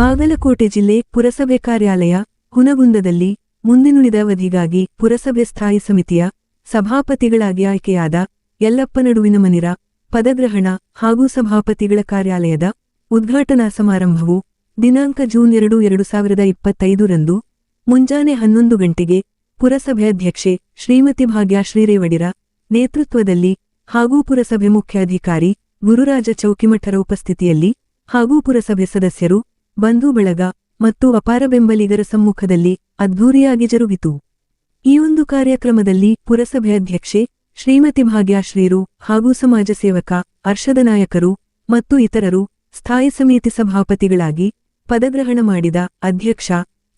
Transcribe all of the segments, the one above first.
ಬಾಗಲಕೋಟೆ ಜಿಲ್ಲೆ ಪುರಸಭೆ ಕಾರ್ಯಾಲಯ, ಹುನಗುಂದದಲ್ಲಿ ಮುಂದಿನುಳಿದ ಅವಧಿಗಾಗಿ ಪುರಸಭೆ ಸ್ಥಾಯಿ ಸಮಿತಿಯ ಸಭಾಪತಿಗಳಾಗಿ ಆಯ್ಕೆಯಾದ ಯಲ್ಲಪ್ಪ ನಡುವಿನ ಮನಿರ ಪದಗ್ರಹಣ ಹಾಗೂ ಸಭಾಪತಿಗಳ ಕಾರ್ಯಾಲಯದ ಉದ್ಘಾಟನಾ ಸಮಾರಂಭವು ದಿನಾಂಕ ಜೂನ್ ಎರಡು ಎರಡು ಸಾವಿರದ ಇಪ್ಪತ್ತೈದರಂದು ಮುಂಜಾನೆ ಹನ್ನೊಂದು ಗಂಟೆಗೆ ಪುರಸಭೆ ಅಧ್ಯಕ್ಷೆ ಶ್ರೀಮತಿ ಭಾಗ್ಯ ಶ್ರೀರೇವಡಿರ ನೇತೃತ್ವದಲ್ಲಿ ಹಾಗೂ ಪುರಸಭೆ ಮುಖ್ಯಾಧಿಕಾರಿ ಗುರುರಾಜ ಚೌಕಿಮಠರ ಉಪಸ್ಥಿತಿಯಲ್ಲಿ ಹಾಗೂ ಪುರಸಭೆ ಸದಸ್ಯರು ಬಂಧು ಬಳಗ ಮತ್ತು ಅಪಾರ ಬೆಂಬಲಿಗರ ಸಮ್ಮುಖದಲ್ಲಿ ಅದ್ಧೂರಿಯಾಗಿ ಜರುಗಿತು. ಈ ಒಂದು ಕಾರ್ಯಕ್ರಮದಲ್ಲಿ ಪುರಸಭೆ ಅಧ್ಯಕ್ಷೆ ಶ್ರೀಮತಿ ಭಾಗ್ಯಾಶ್ರೀರು ಹಾಗೂ ಸಮಾಜ ಸೇವಕ ಅರ್ಷದ ನಾಯಕರು ಮತ್ತು ಇತರರು ಸ್ಥಾಯಿ ಸಮಿತಿ ಸಭಾಪತಿಗಳಾಗಿ ಪದಗ್ರಹಣ ಮಾಡಿದ ಅಧ್ಯಕ್ಷ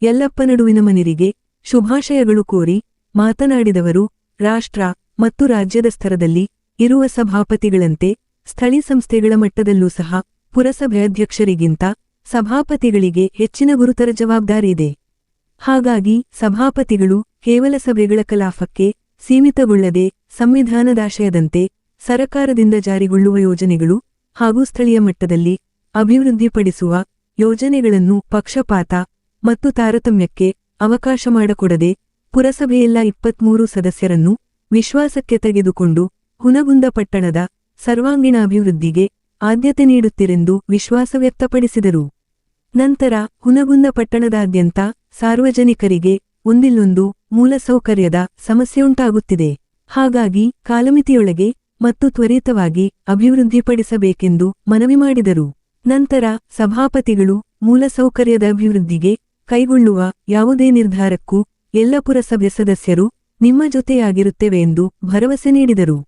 ಯಲ್ಲಪ್ಪ ನಡುವಿನ ಮನಿರಿಗೆ ಶುಭಾಶಯಗಳು ಕೋರಿ ಮಾತನಾಡಿದವರು ರಾಷ್ಟ್ರ ಮತ್ತು ರಾಜ್ಯದ ಸ್ತರದಲ್ಲಿ ಇರುವ ಸಭಾಪತಿಗಳಂತೆ ಸ್ಥಳೀಯ ಸಂಸ್ಥೆಗಳ ಮಟ್ಟದಲ್ಲೂ ಸಹ ಪುರಸಭೆ ಅಧ್ಯಕ್ಷರಿಗಿಂತ ಸಭಾಪತಿಗಳಿಗೆ ಹೆಚ್ಚಿನ ಗುರುತರ ಜವಾಬ್ದಾರಿಯಿದೆ ಹಾಗಾಗಿ ಸಭಾಪತಿಗಳು ಕೇವಲ ಸಭೆಗಳ ಕಲಾಪಕ್ಕೆ ಸೀಮಿತಗೊಳ್ಳದೆ ಸಂವಿಧಾನದಾಶಯದಂತೆ ಸರಕಾರದಿಂದ ಜಾರಿಗೊಳ್ಳುವ ಯೋಜನೆಗಳು ಹಾಗೂ ಸ್ಥಳೀಯ ಮಟ್ಟದಲ್ಲಿ ಅಭಿವೃದ್ಧಿಪಡಿಸುವ ಯೋಜನೆಗಳನ್ನು ಪಕ್ಷಪಾತ ಮತ್ತು ತಾರತಮ್ಯಕ್ಕೆ ಅವಕಾಶ ಮಾಡಕೊಡದೆ ಪುರಸಭೆಯೆಲ್ಲ ಇಪ್ಪತ್ಮೂರು ಸದಸ್ಯರನ್ನು ವಿಶ್ವಾಸಕ್ಕೆ ತೆಗೆದುಕೊಂಡು ಹುನಗುಂದ ಪಟ್ಟಣದ ಸರ್ವಾಂಗೀಣ ಅಭಿವೃದ್ಧಿಗೆ ಆದ್ಯತೆ ನೀಡುತ್ತಿರೆಂದು ವಿಶ್ವಾಸ ವ್ಯಕ್ತಪಡಿಸಿದರು. ನಂತರ ಹುನಗುಂದ ಪಟ್ಟಣದಾದ್ಯಂತ ಸಾರ್ವಜನಿಕರಿಗೆ ಒಂದಿಲ್ಲೊಂದು ಮೂಲಸೌಕರ್ಯದ ಸಮಸ್ಯೆಯುಂಟಾಗುತ್ತಿದೆ. ಹಾಗಾಗಿ ಕಾಲಮಿತಿಯೊಳಗೆ ಮತ್ತು ತ್ವರಿತವಾಗಿ ಅಭಿವೃದ್ಧಿಪಡಿಸಬೇಕೆಂದು ಮನವಿ ಮಾಡಿದರು. ನಂತರ ಸಭಾಪತಿಗಳು ಮೂಲಸೌಕರ್ಯದ ಅಭಿವೃದ್ಧಿಗೆ ಕೈಗೊಳ್ಳುವ ಯಾವುದೇ ನಿರ್ಧಾರಕ್ಕೂ ಎಲ್ಲ ಪುರಸಭೆ ಸದಸ್ಯರು ನಿಮ್ಮ ಜೊತೆಯಾಗಿರುತ್ತೇವೆ ಎಂದು ಭರವಸೆ ನೀಡಿದರು.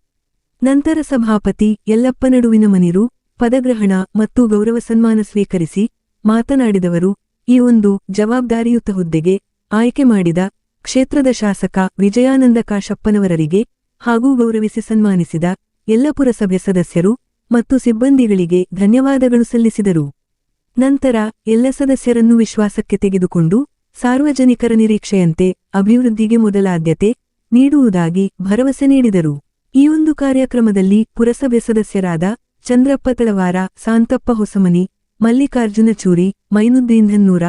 ನಂತರ ಸಭಾಪತಿ ಯಲ್ಲಪ್ಪ ನಡುವಿನ ಮನಿರು ಪದಗ್ರಹಣ ಮತ್ತು ಗೌರವ ಸನ್ಮಾನ ಸ್ವೀಕರಿಸಿ ಮಾತನಾಡಿದವರು, ಈ ಒಂದು ಜವಾಬ್ದಾರಿಯುತ ಹುದ್ದೆಗೆ ಆಯ್ಕೆ ಮಾಡಿದ ಕ್ಷೇತ್ರದ ಶಾಸಕ ವಿಜಯಾನಂದ ಕಾಶಪ್ಪನವರರಿಗೆ ಹಾಗೂ ಗೌರವಿಸಿ ಸನ್ಮಾನಿಸಿದ ಎಲ್ಲ ಪುರಸಭೆ ಸದಸ್ಯರು ಮತ್ತು ಸಿಬ್ಬಂದಿಗಳಿಗೆ ಧನ್ಯವಾದಗಳು ಸಲ್ಲಿಸಿದರು. ನಂತರ ಎಲ್ಲ ಸದಸ್ಯರನ್ನು ವಿಶ್ವಾಸಕ್ಕೆ ತೆಗೆದುಕೊಂಡು ಸಾರ್ವಜನಿಕರ ನಿರೀಕ್ಷೆಯಂತೆ ಅಭಿವೃದ್ಧಿಗೆ ಮೊದಲಾದ್ಯತೆ ನೀಡುವುದಾಗಿ ಭರವಸೆ ನೀಡಿದರು. ಈ ಒಂದು ಕಾರ್ಯಕ್ರಮದಲ್ಲಿ ಪುರಸಭೆ ಸದಸ್ಯರಾದ ಚಂದ್ರಪ್ಪ ತಳವಾರ ಸಾಂತಪ್ಪ ಹೊಸಮನಿ, ಮಲ್ಲಿಕಾರ್ಜುನ ಚೂರಿ ಮೈನುದ್ದೀನ್ ಹನ್ನೂರ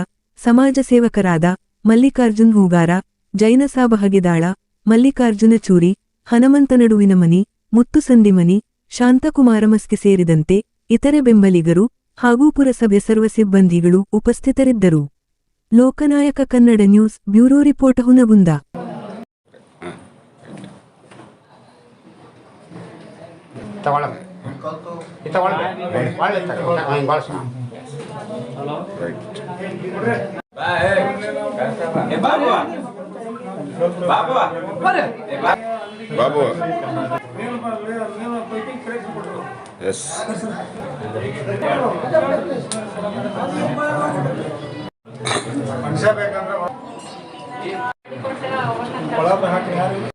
ಸಮಾಜ ಸೇವಕರಾದ ಮಲ್ಲಿಕಾರ್ಜುನ್ ಹೂಗಾರ, ಜೈನಸಾಬ ಹಗೆದಾಳ, ಮಲ್ಲಿಕಾರ್ಜುನ ಚೂರಿ, ಹನುಮಂತ ನಡುವಿನ ಮನಿ, ಮುತ್ತು ಸಂದಿಮನಿ, ಶಾಂತಕುಮಾರ ಸೇರಿದಂತೆ ಇತರೆ ಬೆಂಬಲಿಗರು ಹಾಗೂ ಪುರಸಭೆ ಸರ್ವ ಸಿಬ್ಬಂದಿಗಳು ಉಪಸ್ಥಿತರಿದ್ದರು. Lokanayaka Kannada news bureau report Hunagunda. ಇದು ಎಸ್ ಮನುಷ್ಯ ಹಂಗೆ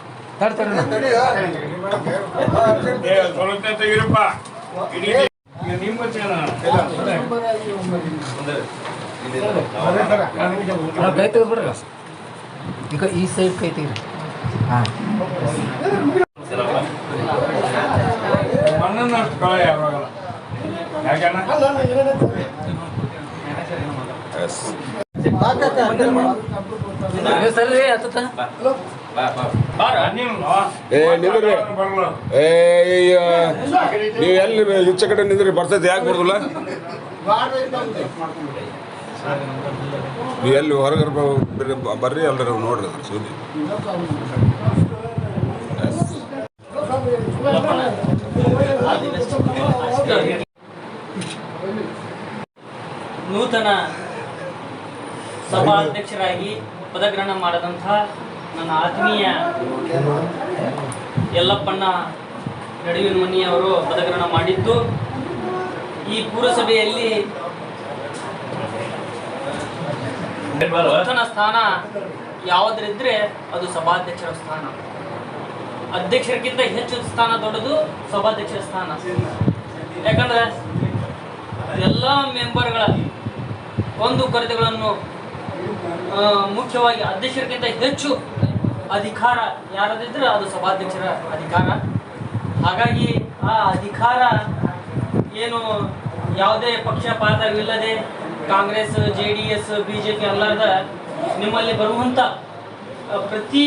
ಕೈ ತೆಗೆದ್ಬಿಡ್ರ ಈಗ ಈ ಸೈಡ್ ಕೈ ತೆಗ್ರಿ. ಹಾಂ. ಎಸ್ ಸರಿ ರೀ ಹತ್ತ ಏ. ನೀವು ಎಲ್ಲಿ ಈಚೆ ಕಡೆ ನಿಂದ್ರಿ, ಬರ್ತೈತೆ, ಯಾಕೆ ಬರ್ದಿಲ್ಲ ನೀವು ಎಲ್ಲಿ ಹೊರಗಡೆ ಬರ್ರಿ ಎಲ್ಲರೂ ನೋಡ್ರಿ ಅದ್ರ ನೂತನ ಸಭಾಧ್ಯಕ್ಷರಾಗಿ ಪದಗ್ರಹಣ ಮಾಡದಂಥ ನನ್ನ ಆತ್ಮೀಯ ಯಲ್ಲಪ್ಪಣ್ಣ ನಡುವಿನ ಮನಿಯವರು ಪದಗ್ರಹಣ ಮಾಡಿದ್ದು. ಈ ಪುರಸಭೆಯಲ್ಲಿ ಪ್ರಥನ ಸ್ಥಾನ ಯಾವುದ್ರಿದ್ರೆ ಅದು ಸಭಾಧ್ಯಕ್ಷರ ಸ್ಥಾನ. ಅಧ್ಯಕ್ಷರಿಗಿಂತ ಹೆಚ್ಚು ಸ್ಥಾನ ದೊಡ್ಡದು ಸಭಾಧ್ಯಕ್ಷರ ಸ್ಥಾನ. ಯಾಕಂದ್ರೆ ಎಲ್ಲ ಮೆಂಬರ್ಗಳ ಒಂದು ಕೊರತೆಗಳನ್ನು ಮುಖ್ಯವಾಗಿ ಅಧ್ಯಕ್ಷರಿಗಿಂತ ಹೆಚ್ಚು ಅಧಿಕಾರ ಯಾರದಿದ್ರೆ ಅದು ಸಭಾಧ್ಯಕ್ಷರ ಅಧಿಕಾರ. ಹಾಗಾಗಿ ಆ ಅಧಿಕಾರ ಏನು ಯಾವುದೇ ಪಕ್ಷಪಾತವಿಲ್ಲದೆ Congress, J D S, B J P ಅಲ್ಲದ ನಿಮ್ಮಲ್ಲಿ ಬರುವಂಥ ಪ್ರತಿ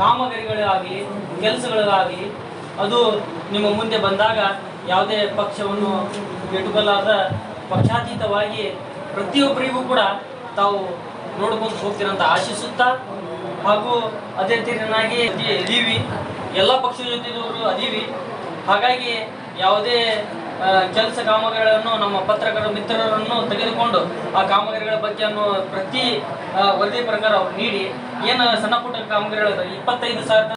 ಕಾಮಗಾರಿಗಳಾಗಲಿ, ಕೆಲಸಗಳಾಗಲಿ ಅದು ನಿಮ್ಮ ಮುಂದೆ ಬಂದಾಗ ಯಾವುದೇ ಪಕ್ಷವನ್ನು ಇಟ್ಟುಕೊಳ್ಳಾದ ಪಕ್ಷಾತೀತವಾಗಿ ಪ್ರತಿಯೊಬ್ಬರಿಗೂ ಕೂಡ ತಾವು ನೋಡ್ಕೊಂಡು ಹೋಗ್ತೀರಂತ ಆಶಿಸುತ್ತಾ? ಹಾಗೂ ಅದೇ ರೀತಿಯನ್ನಾಗಿ ಅದೀವಿ ಎಲ್ಲ ಪಕ್ಷದ ಜೊತೆದವರು ಅದೀವಿ ಹಾಗಾಗಿ ಯಾವುದೇ ಕೆಲಸ ಕಾಮಗಾರಿಗಳನ್ನು ನಮ್ಮ ಪತ್ರಕರ್ತರ ಮಿತ್ರರನ್ನು ತೆಗೆದುಕೊಂಡು ಆ ಕಾಮಗಾರಿಗಳ ಬಗ್ಗೆ ಅನ್ನೋ ಪ್ರತಿ ವರದಿ ಪ್ರಕಾರ ಅವ್ರು ನೀಡಿ. ಏನು ಸಣ್ಣ ಪುಟ್ಟ ಕಾಮಗಾರಿಗಳು ಇಪ್ಪತ್ತೈದು ಸಾವಿರ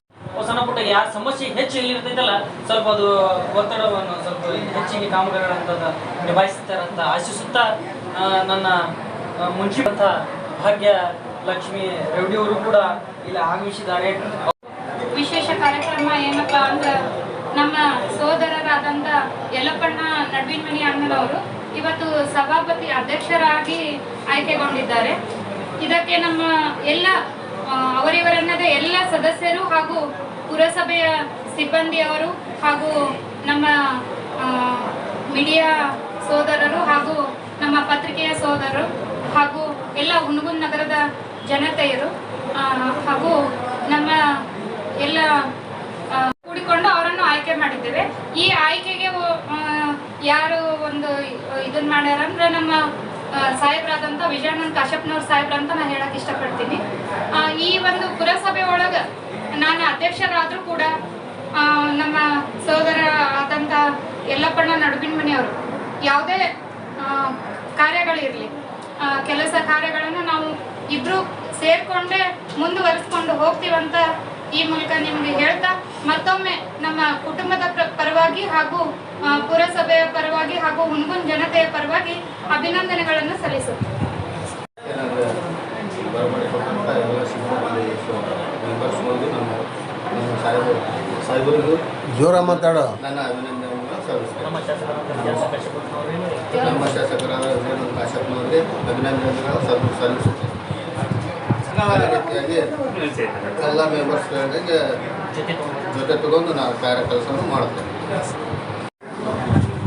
ಸಣ್ಣ ಪುಟ್ಟ ಯಾರ ಸಮಸ್ಯೆ ಹೆಚ್ಚು ಇಲ್ಲಿರ್ತೈತಲ್ಲ ಸ್ವಲ್ಪ ಅದು ಒತ್ತಡವನ್ನು ಸ್ವಲ್ಪ ಹೆಚ್ಚಿಗೆ ಕಾಮಗಾರಿಗಳಂತ ನಿಭಾಯಿಸ್ತಾರಂತ ಆಶಿಸುತ್ತಾ ನನ್ನ ಆ, ಮುನ್ಸಿಪಂತ ಭಾಗ್ಯ ಲಕ್ಷ್ಮಿ ರೆಡ್ಡಿಯವರು ಕೂಡ ಇಲ್ಲಿ ಆಗಮಿಸಿದ್ದಾರೆ. ವಿಶೇಷ ಕಾರ್ಯಕ್ರಮ ಏನಪ್ಪ ಅಂದ್ರೆ ನಮ್ಮ ಸೋದರರಾದಂಥ ಯಲ್ಲಪ್ಪಣ್ಣ ನಡ್ವಿನ್ಮನಿ ಅಣ್ಣನವರು ಇವತ್ತು ಸಭಾಪತಿ ಅಧ್ಯಕ್ಷರಾಗಿ ಆಯ್ಕೆಗೊಂಡಿದ್ದಾರೆ. ಇದಕ್ಕೆ ನಮ್ಮ ಎಲ್ಲ ಅವರಿವರನ್ನದ ಎಲ್ಲ ಸದಸ್ಯರು ಹಾಗೂ ಪುರಸಭೆಯ ಸಿಬ್ಬಂದಿಯವರು ಹಾಗೂ ನಮ್ಮ ಮೀಡಿಯಾ ಸೋದರರು ಹಾಗೂ ನಮ್ಮ ಪತ್ರಿಕೆಯ ಸೋದರರು ಹಾಗೂ ಎಲ್ಲ ಹುಣಗುನ್ ನಗರದ ಜನತೆಯರು ಹಾಗೂ ನಮ್ಮ ಎಲ್ಲ ಕೂಡಿಕೊಂಡು ಅವರನ್ನು ಆಯ್ಕೆ ಮಾಡಿದ್ದೇವೆ. ಈ ಆಯ್ಕೆಗೆ ಯಾರು ಒಂದು ಇದನ್ನ ಮಾಡ್ಯಾರ ಅಂದ್ರೆ ನಮ್ಮ ಸಾಹೇಬ್ರಾದಂತ ವಿಜಯಾನಂದ್ ಕಾಶ್ಯಪ್ನವ್ರ ಸಾಹೇಬ್ರ ಅಂತ ನಾನು ಹೇಳಕ್ ಇಷ್ಟಪಡ್ತೀನಿ. ಈ ಒಂದು ಪುರಸಭೆ ಒಳಗ ನಾನು ಅಧ್ಯಕ್ಷರಾದ್ರೂ ಕೂಡ ನಮ್ಮ ಸಹೋದರ ಆದಂಥ ಯಲ್ಲಪ್ಪಣ್ಣ ನಡುಬಿನ ಮನೆಯವರು, ಯಾವುದೇ ಕಾರ್ಯಗಳಿರಲಿ ಕೆಲಸ ಕಾರ್ಯಗಳನ್ನು ನಾವು ಇಬ್ರು ಸೇರ್ಕೊಂಡೇ ಮುಂದುವರಿಸ್ಕೊಂಡು ಹೋಗ್ತೀವಂತ ಈ ಮೂಲಕ ನಿಮಗೆ ಹೇಳ್ತಾ ಮತ್ತೊಮ್ಮೆ ನಮ್ಮ ಕುಟುಂಬದ ಪ್ರ- ಪರವಾಗಿ ಹಾಗೂ ಪುರಸಭೆಯ ಪರವಾಗಿ ಹಾಗೂ ಹುಣಗುನ್ ಜನತೆಯ ಪರವಾಗಿ ಅಭಿನಂದನೆಗಳನ್ನು ಸಲ್ಲಿಸುತ್ತೇನೆ. ಸಾಹೇಬರಿಗೂ ಜೋರ ಮಾತಾಡೋ. ನನ್ನ ಅಭಿನಂದನೆಗಳನ್ನು ನಮ್ಮ ರೀತಿಯಾಗಿ ಎಲ್ಲ ಮೆಂಬರ್ಸ್ಗಳಿಗೆ ಜೊತೆ ತಗೊಂಡು ನಾವು ಕಾರ್ಯ ಮಾಡುತ್ತೇವೆ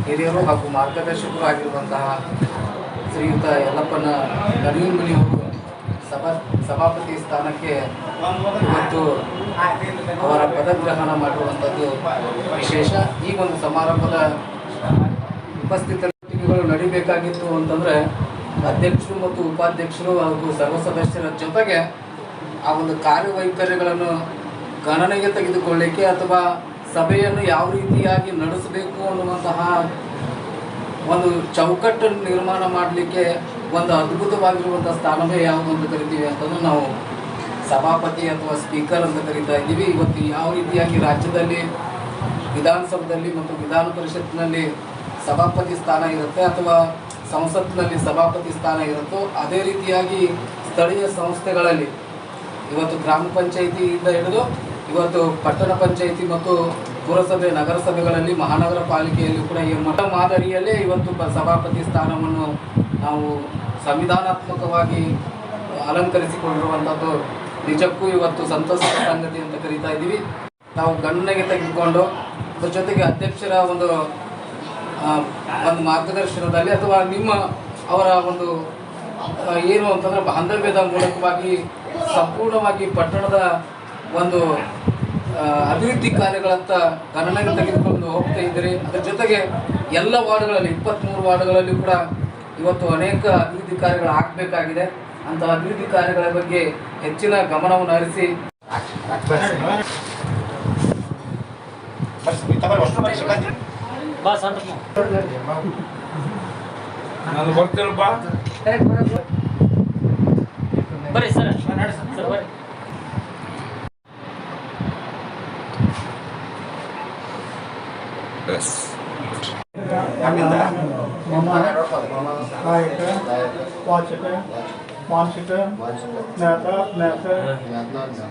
ಹಿರಿಯರು ಹಾಗೂ ಮಾರ್ಗದರ್ಶಕರು ಆಗಿರುವಂತಹ ಶ್ರೀಯುತ ಯಲ್ಲಪ್ಪನ ನವೀನ್ಮನಿ ಅವರು ಸಭಾ ಸಭಾಪತಿ ಸ್ಥಾನಕ್ಕೆ ಇವತ್ತು ಅವರ ಪದಗ್ರಹಣ ಮಾಡುವಂಥದ್ದು ವಿಶೇಷ. ಈ ಒಂದು ಸಮಾರಂಭದ ಉಪಸ್ಥಿತಿಗಳು ನಡಿಬೇಕಾಗಿತ್ತು ಅಂತಂದರೆ ಅಧ್ಯಕ್ಷರು ಮತ್ತು ಉಪಾಧ್ಯಕ್ಷರು ಹಾಗೂ ಸರ್ವ ಸದಸ್ಯರ ಜೊತೆಗೆ ಆ ಒಂದು ಕಾರ್ಯವೈಖರಿಗಳನ್ನು ಗಣನೆಗೆ ತೆಗೆದುಕೊಳ್ಳಿಕ್ಕೆ ಅಥವಾ ಸಭೆಯನ್ನು ಯಾವ ರೀತಿಯಾಗಿ ನಡೆಸಬೇಕು ಅನ್ನುವಂತಹ ಒಂದು ಚೌಕಟ್ಟನ್ನು ನಿರ್ಮಾಣ ಮಾಡಲಿಕ್ಕೆ ಒಂದು ಅದ್ಭುತವಾಗಿರುವಂಥ ಸ್ಥಾನವೇ ಯಾವುದು ಅಂತ ಕರಿತೀವಿ ಅಂತಂದ್ರೆ ನಾವು ಸಭಾಪತಿ ಅಥವಾ ಸ್ಪೀಕರ್ ಅಂತ ಕರಿತಾ ಇದ್ದೀವಿ. ಇವತ್ತು ಯಾವ ರೀತಿಯಾಗಿ ರಾಜ್ಯದಲ್ಲಿ ವಿಧಾನಸಭೆಯಲ್ಲಿ ಮತ್ತು ವಿಧಾನ ಪರಿಷತ್ನಲ್ಲಿ ಸಭಾಪತಿ ಸ್ಥಾನ ಇರುತ್ತೆ ಅಥವಾ ಸಂಸತ್ನಲ್ಲಿ ಸಭಾಪತಿ ಸ್ಥಾನ ಇರುತ್ತೋ, ಅದೇ ರೀತಿಯಾಗಿ ಸ್ಥಳೀಯ ಸಂಸ್ಥೆಗಳಲ್ಲಿ ಇವತ್ತು ಗ್ರಾಮ ಪಂಚಾಯಿತಿಯಿಂದ ಹಿಡಿದು ಇವತ್ತು ಪಟ್ಟಣ ಪಂಚಾಯಿತಿ ಮತ್ತು ಪುರಸಭೆ, ನಗರಸಭೆಗಳಲ್ಲಿ, ಮಹಾನಗರ ಪಾಲಿಕೆಯಲ್ಲಿ ಕೂಡ ಈ ಮಾದರಿಯಲ್ಲೇ ಇವತ್ತು ಸಭಾಪತಿ ಸ್ಥಾನವನ್ನು ನಾವು ಸಂವಿಧಾನಾತ್ಮಕವಾಗಿ ಅಲಂಕರಿಸಿಕೊಂಡಿರುವಂಥದ್ದು ನಿಜಕ್ಕೂ ಇವತ್ತು ಸಂತಸದ ಸಂಗತಿ ಅಂತ ಕರೀತಾ ಇದ್ದೀವಿ. ನಾವು ಗಣನೆಗೆ ತೆಗೆದುಕೊಂಡು, ಅದ್ರ ಜೊತೆಗೆ ಅಧ್ಯಕ್ಷರ ಒಂದು ಒಂದು ಮಾರ್ಗದರ್ಶನದಲ್ಲಿ ಅಥವಾ ನಿಮ್ಮ ಅವರ ಒಂದು ಏನು ಅಂತಂದ್ರೆ ಬಾಂಧವ್ಯದ ಮೂಲಕವಾಗಿ ಸಂಪೂರ್ಣವಾಗಿ ಪಟ್ಟಣದ ಒಂದು ಅಭಿವೃದ್ಧಿ ಕಾರ್ಯಗಳಂತ ಗಣನೆಗೆ ತೆಗೆದುಕೊಂಡು ಹೋಗ್ತಾ ಇದ್ದೀರಿ. ಅದರ ಜೊತೆಗೆ ಎಲ್ಲ ವಾರ್ಡ್ಗಳಲ್ಲಿ ಇಪ್ಪತ್ತ್ಮೂರು ವಾರ್ಡ್ಗಳಲ್ಲಿ ಕೂಡ ಇವತ್ತು ಅನೇಕ ಅಭಿವೃದ್ಧಿ ಕಾರ್ಯಗಳು ಆಗಬೇಕಾಗಿದೆ. ಅಂತ ಅಭಿವೃದ್ಧಿ ಕಾರ್ಯಗಳ ಬಗ್ಗೆ ಹೆಚ್ಚಿನ ಗಮನವನ್ನು ಹರಿಸಿ. ಬರ್ರಿ ಸರ್ वांछित वांछित ज्ञाता। ज्ञाता ज्ञाता।